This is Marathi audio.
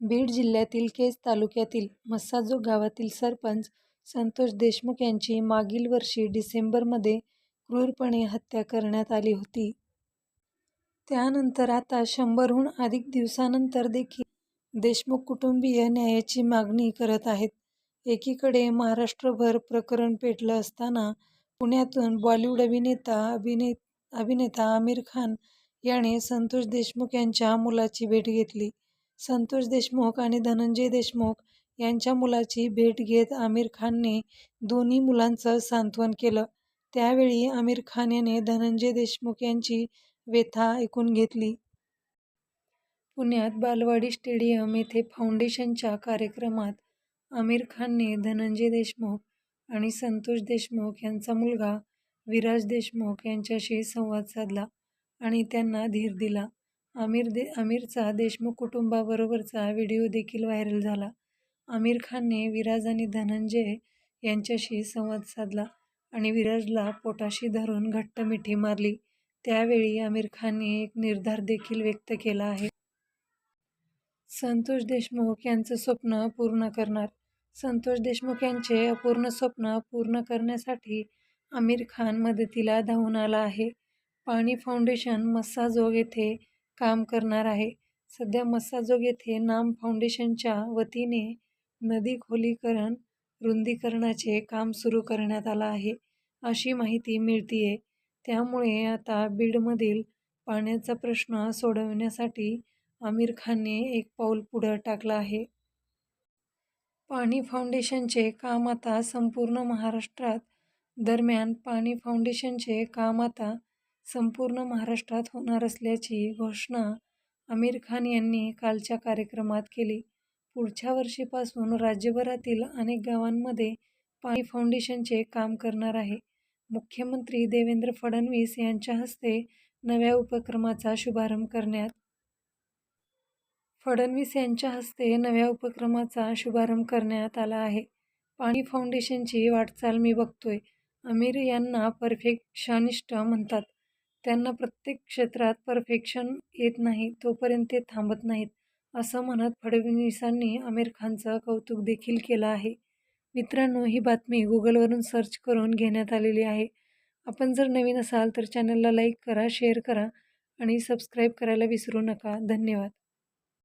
बीड जिल्ह्यातील केज तालुक्यातील मस्साजोग गावातील सरपंच संतोष देशमुख यांची मागील वर्षी डिसेंबरमध्ये क्रूरपणे हत्या करण्यात आली होती. त्यानंतर आता शंभरहून अधिक दिवसानंतर देखील देशमुख कुटुंबीय न्यायाची मागणी करत आहेत. एकीकडे महाराष्ट्रभर प्रकरण पेटलं असताना पुण्यातून बॉलिवूड अभिनेता अभिने अभिनेता आमिर खान याने संतोष देशमुख यांच्या मुलाची भेट घेतली. संतोष देशमुख आणि धनंजय देशमुख यांच्या मुलाची भेट घेत आमिर खानने दोन्ही मुलांचं सांत्वन केलं. त्यावेळी आमिर खान याने धनंजय देशमुख यांची व्यथा ऐकून घेतली. पुण्यात बालवाडी स्टेडियम येथे फाऊंडेशनच्या कार्यक्रमात आमिर खानने धनंजय देशमुख आणि संतोष देशमुख यांचा मुलगा विराज देशमुख यांच्याशी संवाद साधला आणि त्यांना धीर दिला. आमिर दे आमिरचा देशमुख कुटुंबाबरोबरचा व्हिडिओ देखील व्हायरल झाला. आमिर खानने विराज आणि धनंजय यांच्याशी संवाद साधला आणि विराजला पोटाशी धरून घट्ट मिठी मारली. त्यावेळी आमिर खानने एक निर्धार देखील व्यक्त केला आहे. संतोष देशमुख यांचं स्वप्न पूर्ण करणार. संतोष देशमुख यांचे अपूर्ण स्वप्न पूर्ण करण्यासाठी आमिर खान मदतीला धावून आला आहे. पाणी फाऊंडेशन मस्साजोग येथे काम करणार आहे. सध्या मस्साजोग येथे नाम फाऊंडेशनच्या वतीने नदी खोलीकरण रुंदीकरणाचे काम सुरू करण्यात आलं आहे, अशी माहिती मिळतीये त्यामुळे आता बीडमधील पाण्याचा प्रश्न सोडवण्यासाठी आमिर खानने एक पाऊल पुढं टाकलं आहे. पाणी फाऊंडेशनचे काम आता संपूर्ण महाराष्ट्रात दरम्यान, पाणी फाऊंडेशनचे काम आता संपूर्ण महाराष्ट्रात होणार असल्याची घोषणा आमिर खान यांनी कालच्या कार्यक्रमात केली. पुढच्या वर्षीपासून राज्यभरातील अनेक गावांमध्ये पाणी फाऊंडेशनचे काम करणार आहे. मुख्यमंत्री देवेंद्र फडणवीस यांच्या हस्ते नव्या उपक्रमाचा शुभारंभ करण्यात फडणवीस यांच्या हस्ते नव्या उपक्रमाचा शुभारंभ करण्यात आला आहे. पाणी फाऊंडेशनची वाटचाल मी बघतोय. आमिर यांना परफेक्शनिस्ट म्हणतात. त्यांना प्रत्येक क्षेत्रात परफेक्शन येत नाही तोपर्यंत ते थांबत नाहीत, असं म्हणत फडणवीसांनी आमिर खानचं कौतुक देखील केलं आहे. मित्रांनो, ही बातमी गुगलवरून सर्च करून घेण्यात आलेली आहे. आपण जर नवीन असाल तर चॅनलला लाईक करा, शेअर करा आणि सबस्क्राईब करायला विसरू नका. धन्यवाद.